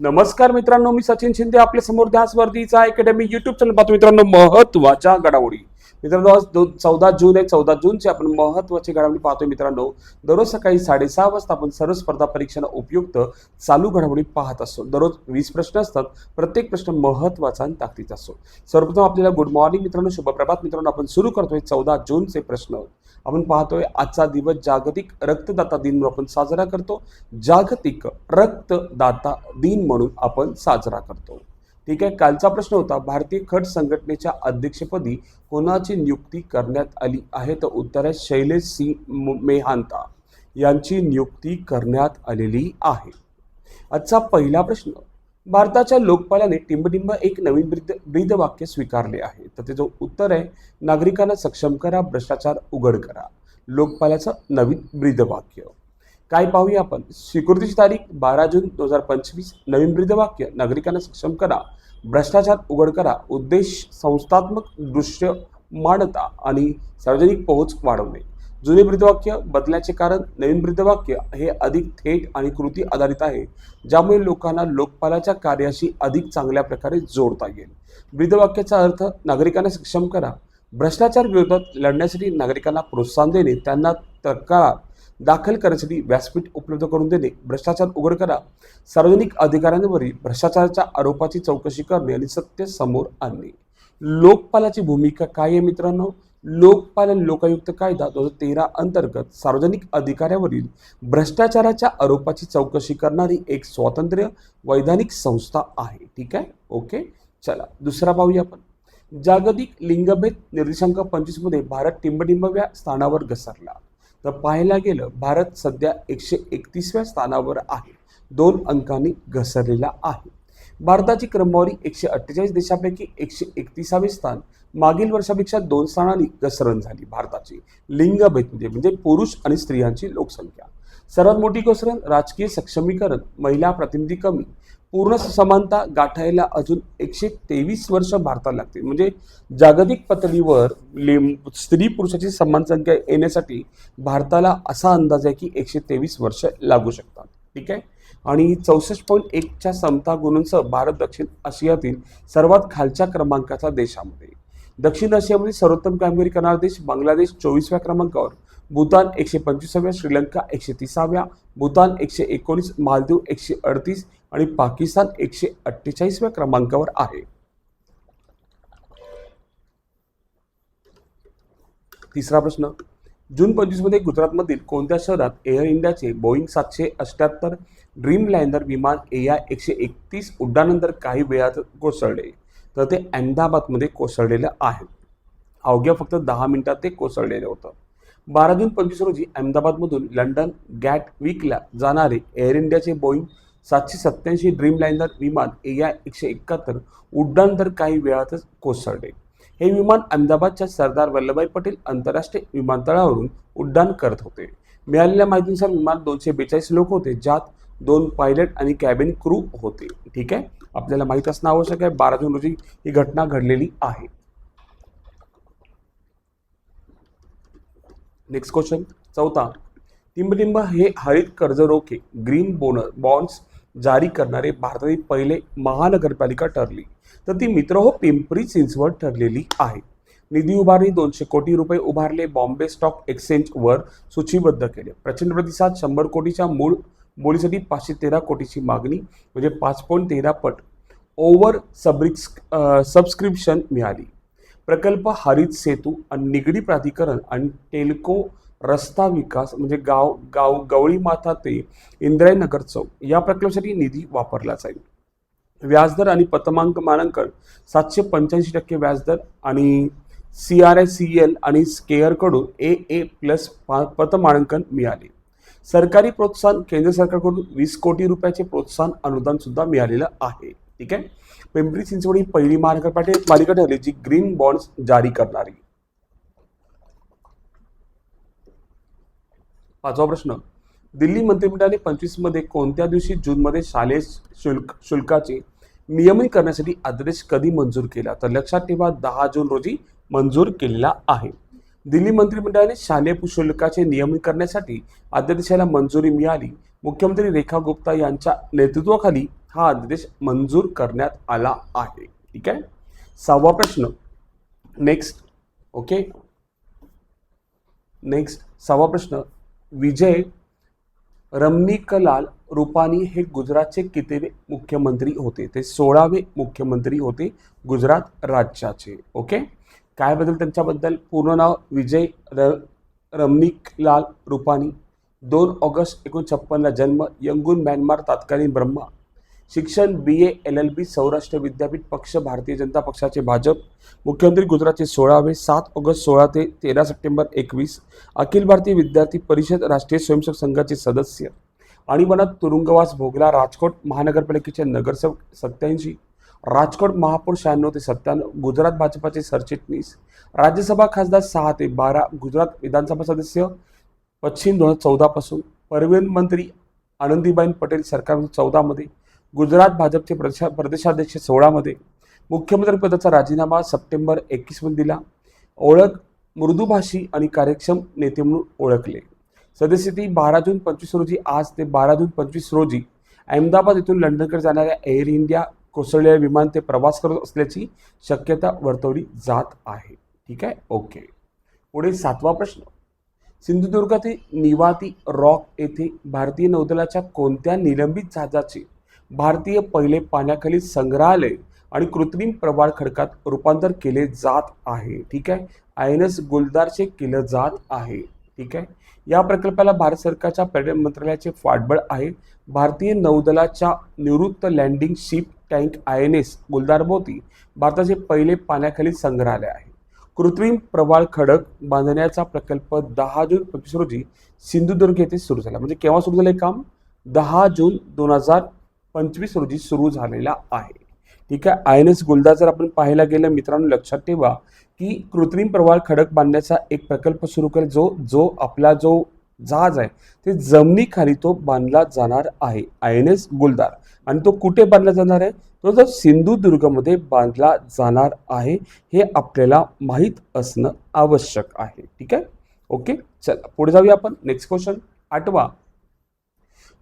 नमस्कार मित्रांनो मी सचिन शिंदे आपल्यासमोर त्याच अकॅडमी युट्यूब चॅनल पाहतो. मित्रांनो महत्त्वाच्या घडामोडी. मित्रांनो आज दो चौदा जून आहे. चौदा जूनची आपण महत्वाची घडामोडी पाहतोय मित्रांनो. दररोज सकाळी साडेसहा वाजता आपण सर्व स्पर्धा परीक्षांना उपयुक्त चालू घडामोडी पाहत असतो. दररोज वीस प्रश्न असतात. प्रत्येक प्रश्न महत्त्वाचा आणि ताकदीचा असतो. सर्वप्रथम आपल्याला गुड मॉर्निंग मित्रांनो शुभप्रभात मित्रांनो आपण सुरू करतोय चौदा जूनचे प्रश्न. आपण पाहतोय आजचा दिवस जागतिक रक्तदाता दिन म्हणून आपण साजरा करतो. जागतिक रक्तदाता दिन म्हणून आपण साजरा करतो. ठीक आहे कालचा प्रश्न होता भारतीय खट संघटनेच्या अध्यक्षपदी कोणाची नियुक्ती करण्यात आली आहे? तर उत्तर आहे शैलेश सिंग मेहांता यांची नियुक्ती करण्यात आलेली आहे. आजचा पहिला प्रश्न भारताच्या लोकपालाने टिंबटिंब एक नवीन ब्रीद वाक्य स्वीकारले आहे. तर त्याचं उत्तर आहे नागरिकांना सक्षम करा भ्रष्टाचार उघड करा. लोकपालाचं नवीन ब्रीद वाक्य काय पाहूया आपण? स्वीकृतीची तारीख बारा जून दोन हजार पंचवीस नवीन ब्रीद वाक्य नागरिकांना सक्षम करा भ्रष्टाचार उघड करा उद्देश संस्थात्मक दृश्य मांडता आणि सार्वजनिक पोहोच वाढवणे. जुने ब्रीदवाक्य बदलाचे कारण नवीन ब्रीदवाक्य हे अधिक थेट आणि कृती आधारित आहे ज्यामुळे लोकांना लोकपालाच्या कार्याशी अधिक चांगल्या प्रकारे जोडता येईल. ब्रीदवाक्याचा अर्थ नागरिकांना सक्षम करा. भ्रष्टाचार विरोधात लढण्यासाठी नागरिकांना प्रोत्साहन देणे त्यांना तत्काळ दाखल करण्यासाठी व्यासपीठ उपलब्ध करून देणे भ्रष्टाचार उघड करा. सार्वजनिक अधिकाऱ्यांवरील भ्रष्टाचाराच्या आरोपाची चौकशी करणे आणि सत्य समोर आणणे. लोकपालाची भूमिका काय आहे मित्रांनो? लोकपाल लोकायुक्त कायदा दोन हजार तेरा अंतर्गत सार्वजनिक अधिकाऱ्यावरील भ्रष्टाचाराच्या आरोपाची चौकशी करणारी एक स्वातंत्र्य वैधानिक संस्था आहे. ठीक आहे? ओके? चला दुसरा पाहूया आपण. जागतिक लिंगभेद निर्देशांक पंचवीसमध्ये भारत टिंबटिंबव्या स्थानावर घसरला. तर पाहायला गेलं भारत सध्या एकशे एकतीसव्या स्थानावर आहे. दोन अंकांनी घसरलेला आहे. भारताची क्रमवारी एकशे अठ्ठेचाळीस देशापैकी एकशे एकतीसावे स्थान मागील वर्षापेक्षा दोन स्थानांनी घसरण झाली. भारताची लिंगभेद म्हणजे, म्हणजे पुरुष आणि स्त्रियांची लोकसंख्या. सर्वात मोठी घसरण राजकीय सक्षमीकरण महिला प्रतिनिधी कमी पूर्ण समानता गाठायला अजून एकशे तेवीस वर्ष भारताला लागतील. म्हणजे जागतिक पातळीवर स्त्री पुरुषाची समान संख्या येण्यासाठी भारताला असा अंदाज आहे की एकशे तेवीस वर्ष लागू शकतात. ठीक आहे? आणि चौसष्ट पॉईंट एकच्या समता गुणांसह भारत दक्षिण आशियातील सर्वात खालच्या क्रमांकाचा देशामध्ये दक्षिण आशियामध्ये सर्वोत्तम कामगिरी करणारा देश बांगलादेश चोवीसव्या क्रमांकावर. भूतान एकशे पंचवीसाव्या श्रीलंका एकशे तिसाव्या भूतान एकशे एकोणीस मालदीव एकशे अडतीस आणि पाकिस्तान एकशे अठ्ठेचाळीसव्या क्रमांकावर आहे. तिसरा प्रश्न. जून पंचवीसमध्ये गुजरातमधील कोणत्या शहरात एअर इंडियाचे बोईंग सातशे अठ्याहत्तर ड्रीम लायनर विमान ए आय एकशे एकतीस उड्डाणानंतर काही वेळात कोसळले? तर ते अहमदाबादमध्ये कोसळलेलं आहे. अवघ्या फक्त दहा मिनिटात ते कोसळलेलं होतं. बारा जून पंचवीस रोजी अहमदाबादमधून लंडन गॅट वीकला जाणारे एअर इंडियाचे बोईंग सातशे सत्त्याऐंशी ड्रीम लायनर विमान ए आय एकशे एकाहत्तर उड्डाण काही वेळातच कोसळले. हे विमान अहमदाबादच्या सरदार वल्लभभाई पटेल आंतरराष्ट्रीय विमानतळावरून उड्डाण करत होते. मिळालेल्या माहितीनुसार विमान दोनशे बेचाळीस लोक होते ज्यात दोन पायलट आणि कॅबिन क्रू होते. ठीक आहे? आपल्याला माहीत असणं आवश्यक आहे बारा जून रोजी ही घटना घडलेली आहे. नेक्स्ट क्वेश्चन चौथा. टिंबटिंब हे हरित कर्ज रोखे ग्रीन बोनस बॉन्ड्स जारी करणारे भारतातील पहिले महानगरपालिका ठरली. तर ती मित्र हो पिंपरी चिंचवड ठरलेली आहे. निधी उभारणी दोनशे कोटी रुपये उभारले बॉम्बे स्टॉक एक्सचेंजवर सूचीबद्ध केले. प्रचंड प्रतिसाद शंभर कोटीच्या मूळ बोलीसाठी पाचशे तेरा कोटीची मागणी म्हणजे पाच पॉईंट तेरा पट. ओव्हर सबरिक्स सबस्क्रिप्शन मिळाली. प्रकल्प हरित सेतू आणि निगडी प्राधिकरण आणि टेल्को रस्ता विकास म्हणजे गाव गाव गवळी माथा ते इंद्रायनगर चौक या प्रकल्पासाठी निधी वापरला जाईल. व्याजदर आणि पतमांक मानांकन सातशे पंच्याऐंशी टक्के व्याजदर आणि C R I C L आणि स्केअरकडून ए ए प्लस पतमानांकन मिळाले. सरकारी प्रोत्साहन केंद्र सरकारकडून वीस कोटी रुपयाचे प्रोत्साहन अनुदान सुद्धा मिळालेलं आहे. ठीक आहे? पिंपरी चिंचवड ही पहिली महानगरपालिका ठरली जी ग्रीन बॉन्ड्स जारी करणारी. पाचवा प्रश्न. दिल्ली मंत्रिमंडळाने पंचवीसमध्ये कोणत्या दिवशी जूनमध्ये शालेय शुल्क शुल्काचे नियमन करण्यासाठी आदेश कधी मंजूर केला? तर लक्षात ठेवा दहा जून रोजी मंजूर केलेला आहे. दिल्ली मंत्रिमंडळाने शालेय शुल्काचे नियमन करण्यासाठी अध्यादेशाला मंजुरी मिळाली. मुख्यमंत्री रेखा गुप्ता यांच्या नेतृत्वाखाली हा अध्यादेश मंजूर करण्यात आला आहे. ठीक आहे? सहावा प्रश्न. नेक्स्ट ओके नेक्स्ट सहावा प्रश्न. विजय रमणिकलाल रुपानी हे गुजरातचे कितवे मुख्यमंत्री होते? ते सोळावे मुख्यमंत्री होते गुजरात राज्याचे. ओके काय बदल त्यांच्याबद्दल? पूर्ण नाव विजय र रमणिकलाल रुपानी. दोन ऑगस्ट एकोणीस छप्पनला जन्म यंगून म्यानमार तात्कालीन ब्रह्मा. शिक्षण B A L L B Saurashtra विद्यापीठ पक्ष भारतीय जनता पक्षाचे भाजप. मुख्यमंत्री गुजरातचे सोळावे सात ऑगस्ट सोळा ते तेरा सप्टेंबर एकवीस. अखिल भारतीय विद्यार्थी परिषद राष्ट्रीय स्वयंसेवक संघाचे सदस्य. आणीबाणात तुरुंगवास भोगला राजकोट महानगरपालिकेचे नगरसेवक सत्याऐंशी. राजकोट महापौर शहाण्णव ते सत्त्याण्णव गुजरात भाजपाचे सरचिटणीस. राज्यसभा खासदार सहा ते बारा. गुजरात विधानसभा सदस्य पश्चिम दोन हजार चौदापासून परिवहन मंत्री आनंदीबाईन पटेल सरकार चौदामध्ये गुजरात भाजपचे प्रदेशा प्रदेशाध्यक्ष सोळामध्ये मुख्यमंत्री पदाचा राजीनामा सप्टेंबर एकवीसमध्ये दिला. ओळख मृदुभाषी आणि कार्यक्षम नेते म्हणून ओळखले. सदस्यती बारा जून पंचवीस रोजी आज ते बारा जून पंचवीस रोजी अहमदाबाद येथून लंडनकडे जाणाऱ्या एअर इंडिया कोसळलेल्या विमान ते प्रवास करत असल्याची शक्यता वर्तवली जात आहे. ठीक आहे? ओके. पुढे सातवा प्रश्न. सिंधुदुर्गातील निवाती रॉक येथे भारतीय नौदलाच्या कोणत्या निलंबित जहाजाचे भारतीय पहिले पाण्याखाली संग्रहालय आणि कृत्रिम प्रवाळ खडकात रूपांतर केले जात आहे. ठीक आहे? आय एन एस गुलदारचे केलं जात आहे. ठीक आहे? या प्रकल्पाला भारत सरकारच्या पर्यटन मंत्रालयाचे पाठबळ आहे. भारतीय नौदलाच्या निवृत्त landing ship tank I N S गुलदारभोवती भारताचे पहिले पाण्याखाली संग्रहालय आहे. कृत्रिम प्रवाळ खडक बांधण्याचा प्रकल्प दहा जून पंचवीस रोजी सिंधुदुर्ग येथे सुरू झाला. म्हणजे केव्हा सुरू झालं हे काम? दहा जून दोन हजार पंचवीस रोजी सुरू झालेला आहे. ठीक आहे? आय एन एस गुलदार जर आपण पाहायला गेलं मित्रांनो लक्षात ठेवा की कृत्रिम प्रवाळ खडक बांधण्याचा एक प्रकल्प सुरू करेल जो जो आपला जो जहाज आहे ते जमिनीखाली तो बांधला जाणार आहे आय एन एस गुलदार. आणि तो कुठे बांधला जाणार आहे? तो जो सिंधुदुर्गमध्ये बांधला जाणार आहे हे आपल्याला माहीत असणं आवश्यक आहे. ठीक आहे? ओके? चला पुढे जाऊया आपण. नेक्स्ट क्वेश्चन आठवा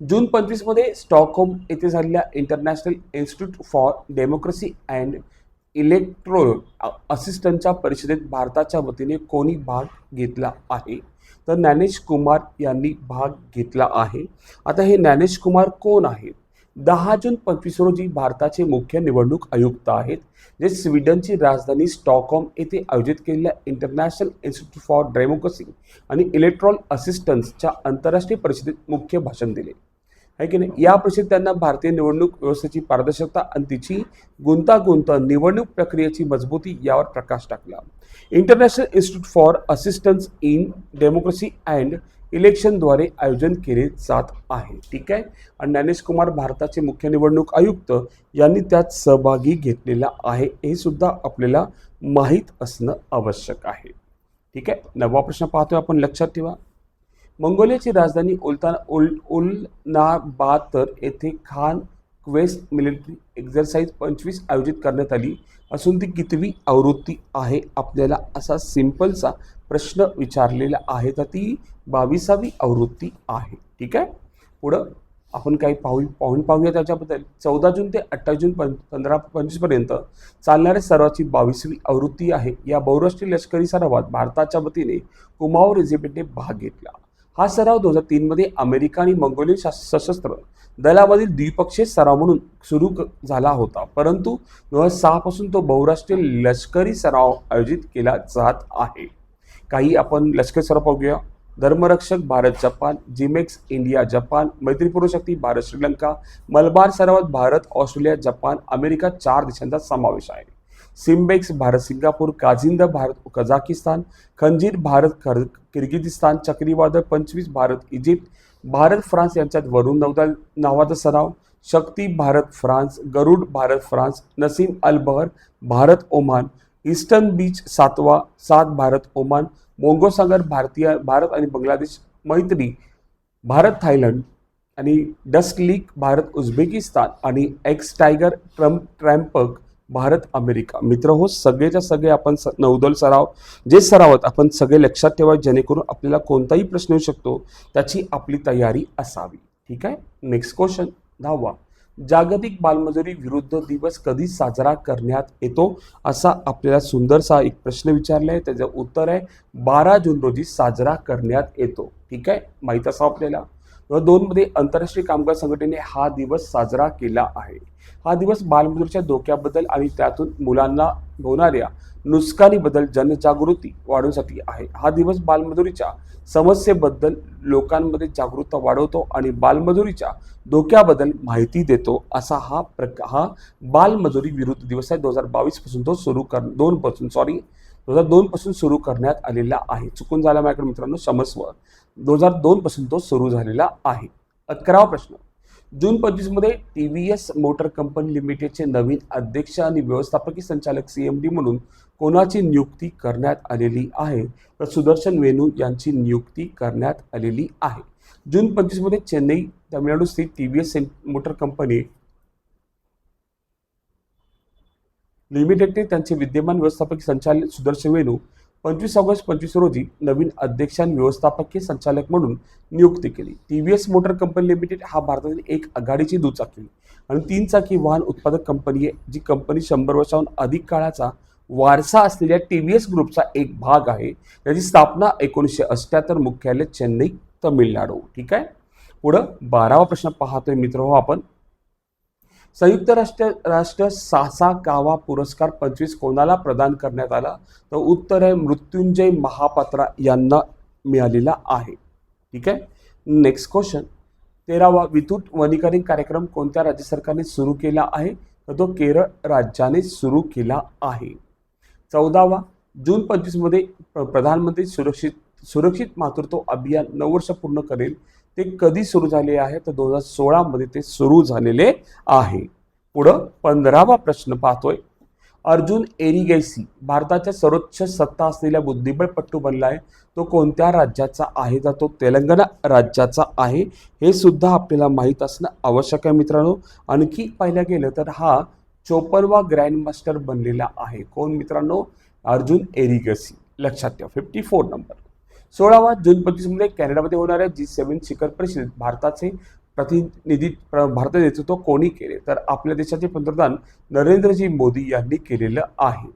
जून पंचवीसमध्ये स्टॉकहोम येथे झालेल्या international institute for democracy and electoral असिस्टंटच्या परिषदेत भारताच्या वतीने कोणी भाग घेतला आहे? तर ज्ञानेश कुमार यांनी भाग घेतला आहे. आता हे ज्ञानेश कुमार कोण आहेत? दहा जून पंचवीस रोजी भारताचे मुख्य निवडणूक आयुक्त आहेत जे स्वीडनची राजधानी स्टॉकहोम येथे आयोजित केलेल्या इंटरनॅशनल इन्स्टिट्यूट फॉर डेमोक्रेसी आणि इलेक्ट्रॉल असिस्टन्सच्या आंतरराष्ट्रीय परिषदेत मुख्य भाषण दिले. आहे की नाही? या परिषदेत त्यांना भारतीय निवडणूक व्यवस्थेची पारदर्शकता आणि तिची गुंतागुंत निवडणूक प्रक्रियेची मजबूती यावर प्रकाश टाकला. International institute for assistance in democracy and इलेक्शनद्वारे आयोजन केले जात आहे. ठीक आहे? आणि ज्ञानेश कुमार भारताचे मुख्य निवडणूक आयुक्त यांनी त्यात सहभागी घेतलेला आहे. हे सुद्धा आपल्याला माहीत असणं आवश्यक आहे. ठीक आहे? नवा प्रश्न पाहतोय आपण. लक्षात ठेवा. मंगोलियाची राजधानी उलता उल उलनाबातर येथे खान क्वेस्ट मिलिटरी एक्झरसाइज पंचवीस आयोजित करण्यात आली. असून ती कितवी आवृत्ती आहे? आपल्याला असा सिंपलचा प्रश्न विचारलेला आहे तर ती बावीसावी आवृत्ती आहे. ठीक आहे? पुढं आपण काही पाहू पाहून पाहूया त्याच्याबद्दल. चौदा जून ते अठ्ठावीस जून पं पंधरा पंचवीसपर्यंत चालणाऱ्या सर्वाची बावीसवी आवृत्ती आहे. या बहुराष्ट्रीय लष्करी सरावात भारताच्या वतीने कुमाव रेजिमेंटने भाग घेतला. हा सराव दोन हजार तीनमध्ये अमेरिका आणि मंगोलियन शास- सशस्त्र दलामधील द्विपक्षीय सराव म्हणून सुरू झाला होता. परंतु दोन हजार सहापासून तो बहुराष्ट्रीय लष्करी सराव आयोजित केला जात आहे. काही आपण लष्करी सराव पाहूया. धर्मरक्षक Bharat Japan JIMEX India Japan मैत्रीपूर्व Shakti Bharat Sri Lanka Malabar सरावात भारत ऑस्ट्रेलिया जपान अमेरिका चार देशांचा समावेश आहे. SIMBEX Bharat Singapore KAZIND Bharat Kazakhstan खंजीर Bharat खर किर्गिजिस्तान चक्रीवादळ पंचवीस भारत इजिप्त भारत फ्रान्स यांच्यात वरुण नौदल नावाचा सराव Shakti Bharat France Garuda Bharat France Naseem al Bahr Bharat Oman eastern beach सातवा सात भारत ओमान मोंगोसागर भारतीय भारत आणि बांगलादेश मैत्री भारत थायलंड आणि डस्ट लीग भारत उझबेकिस्तान आणि एक्स टायगर ट्रम्प ट्रॅम्पक भारत अमेरिका. मित्र हो सगळेच्या सगळे आपण स नौदल सराव जे सराव आहेत आपण सगळे लक्षात ठेवा जेणेकरून आपल्याला कोणताही प्रश्न येऊ शकतो त्याची आपली तयारी असावी. ठीक आहे? नेक्स्ट क्वेश्चन दहावा. जागतिक बालमजुरी विरुद्ध दिवस कधी साजरा करण्यात येतो? असा आपल्याला सुंदरसा एक प्रश्न विचारला आहे. त्याचं उत्तर आहे बारा जून रोजी साजरा करण्यात येतो. ठीक आहे? माहीत असं आपल्याला? दोनमध्ये आंतरराष्ट्रीय कामगार संघटनेने हा दिवस साजरा केला आहे. हा दिवस बालमजुरीच्या धोक्याबद्दल आणि त्यातून मुलांना होणाऱ्या नुकसानीबद्दल जनजागृती वाढवण्यासाठी आहे. हा दिवस बालमजुरीच्या समस्येबद्दल लोकांमध्ये जागरूकता वाढवतो आणि बालमजुरीच्या धोक्याबद्दल माहिती देतो असा हा प्रक हा बालमजुरी विरुद्ध दिवस आहे. दोन हजार बावीसपासून तो सुरू कर दोनपासून सॉरी दोन हजार दोनपासून सुरू करण्यात आलेला आहे. चुकून झाला माझ्याकडे मित्रांनो समस्व. दोन हजार दोनपासून तो सुरू झालेला आहे. अकरावा प्रश्न. जून पंचवीसमध्ये T V S motor company लिमिटेडचे नवीन अध्यक्ष आणि व्यवस्थापकीय संचालक सी एम डी म्हणून कोणाची नियुक्ती करण्यात आलेली आहे? तर सुदर्शन वेणू यांची नियुक्ती करण्यात आलेली आहे. जून पंचवीसमध्ये चेन्नई तामिळनाडू स्थित T V S motor company लिमिटेडने त्यांचे विद्यमान व्यवस्थापकीय संचालक सुदर्शन वेणू पंचवीस ऑगस्ट पंचवीस रोजी नवीन अध्यक्ष आणि व्यवस्थापकीय संचालक म्हणून नियुक्ती केली. T V S motor company limited हा भारतातील एक आघाडीची दुचाकी आणि तीन चाकी वाहन उत्पादक कंपनी आहे जी कंपनी शंभर वर्षाहून अधिक काळाचा वारसा असलेल्या टी व्ही एस ग्रुपचा एक भाग आहे. याची स्थापना एकोणीसशे अठ्ठ्याहत्तर मुख्यालय चेन्नई तमिळनाडू. ठीक आहे? पुढं बारावा प्रश्न पाहतोय मित्र हो आपण. संयुक्त राष्ट्र राष्ट्र सासा कावा पुरस्कार पंचवीस कोणाला प्रदान करण्यात आला? तर उत्तर आहे मृत्युंजय महापात्रा यांना मिळालेला आहे. ठीक आहे? नेक्स्ट क्वेश्चन तेरावा विद्युत वनीकरण कार्यक्रम कोणत्या राज्य सरकारने सुरू केला आहे? तर तो केरळ राज्याने सुरू केला आहे. चौदावा जून पंचवीसमध्ये प्र- प्रधानमंत्री सुरक्षित सुरक्षित मातृत्व अभियान नऊ वर्ष पूर्ण करेल. ते कधी सुरू झाले आहे? तर दोन हजार सोळामध्ये ते सुरू झालेले आहे. पुढं पंधरावा प्रश्न पाहतोय. अर्जुन एरिगेसी भारताच्या सर्वोच्च सत्ता असलेल्या बुद्धिबळपट्टू बनला आहे. तो कोणत्या राज्याचा आहे? तर तो तेलंगणा राज्याचा आहे. हे सुद्धा आपल्याला माहीत असणं आवश्यक आहे मित्रांनो. आणखी पाहिलं गेलं तर हा चोपनवा ग्रँडमास्टर बनलेला आहे. कोण मित्रांनो? अर्जुन एरिगसी. लक्षात ठेवा. फिफ्टी फोर नंबर सोळावा जून पंचवीसमध्ये कॅनडामध्ये होणाऱ्या जी सेव्हन शिखर परिषदेत भारताचे प्रतिनिधी प्र- भारताचे नेतृत्व कोणी केले? तर आपल्या देशाचे पंतप्रधान नरेंद्रजी मोदी यांनी केलेलं आहे.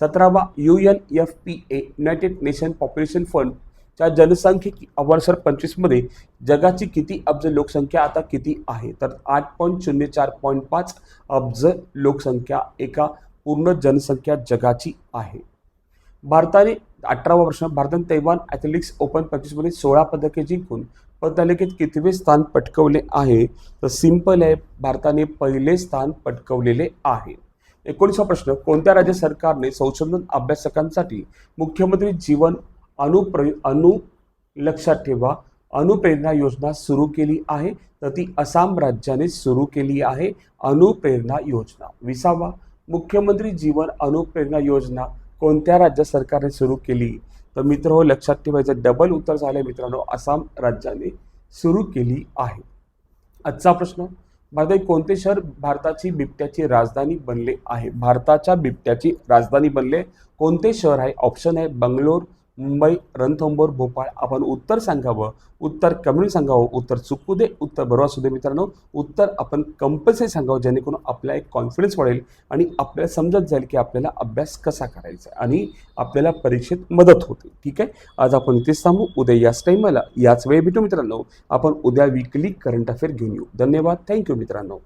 सतरावा U N F P A united nation population फंडच्या जनसंख्येकी अवर्सर पंचवीसमध्ये जगाची किती अब्ज लोकसंख्या आता किती आहे? तर आठ पॉईंट शून्य चार पॉईंट पाच अब्ज लोकसंख्या एका पूर्ण जनसंख्या जगाची आहे. भारताने अठरावा वर्ष भारताने तैवान ॲथलेटिक्स ओपन पंचवीसमध्ये सोळा पदके जिंकून पदतालिकेत कितवे स्थान पटकवले आहे? तर सिंपल आहे भारताने पहिले स्थान पटकवलेले आहे. एकोणीसवा प्रश्न कोणत्या राज्य सरकारने संशोधन अभ्यासकांसाठी मुख्यमंत्री जीवन अनुप्र अनु लक्षात ठेवा अनुप्रेरणा योजना सुरू केली आहे? तर ती आसाम राज्याने सुरू केली आहे अनुप्रेरणा योजना. विसावा मुख्यमंत्री जीवन अनुप्रेरणा योजना कोणत्या राज्य सरकारने सुरू केली? तर मित्र हो लक्षात ठेवायचं डबल उत्तर झाले मित्रांनो आसाम राज्याने सुरू केली आहे. आजचा प्रश्न भारतात कोणते शहर भारताची बिबट्याची राजधानी बनले आहे? भारताच्या बिबट्याची राजधानी बनले कोणते शहर आहे? ऑप्शन आहे बंगलोर मुंबई रणथंबोर भोपाळ आपण उत्तर सांगावं उत्तर कमी सांगावं उत्तर चुकू दे उत्तर बरोबर असू दे मित्रांनो उत्तर आपण कंपल्सरी सांगावं जेणेकरून आपला एक कॉन्फिडन्स वाढेल आणि आपल्याला समजत जाईल की आपल्याला अभ्यास कसा करायचा आणि आपल्याला परीक्षेत मदत होते. ठीक आहे? आज आपण इथेच थांबू. उद्या याच टाईमाला याच वेळी भेटू मित्रांनो. आपण उद्या विकली करंट अफेअर घेऊन येऊ. धन्यवाद. थँक्यू मित्रांनो.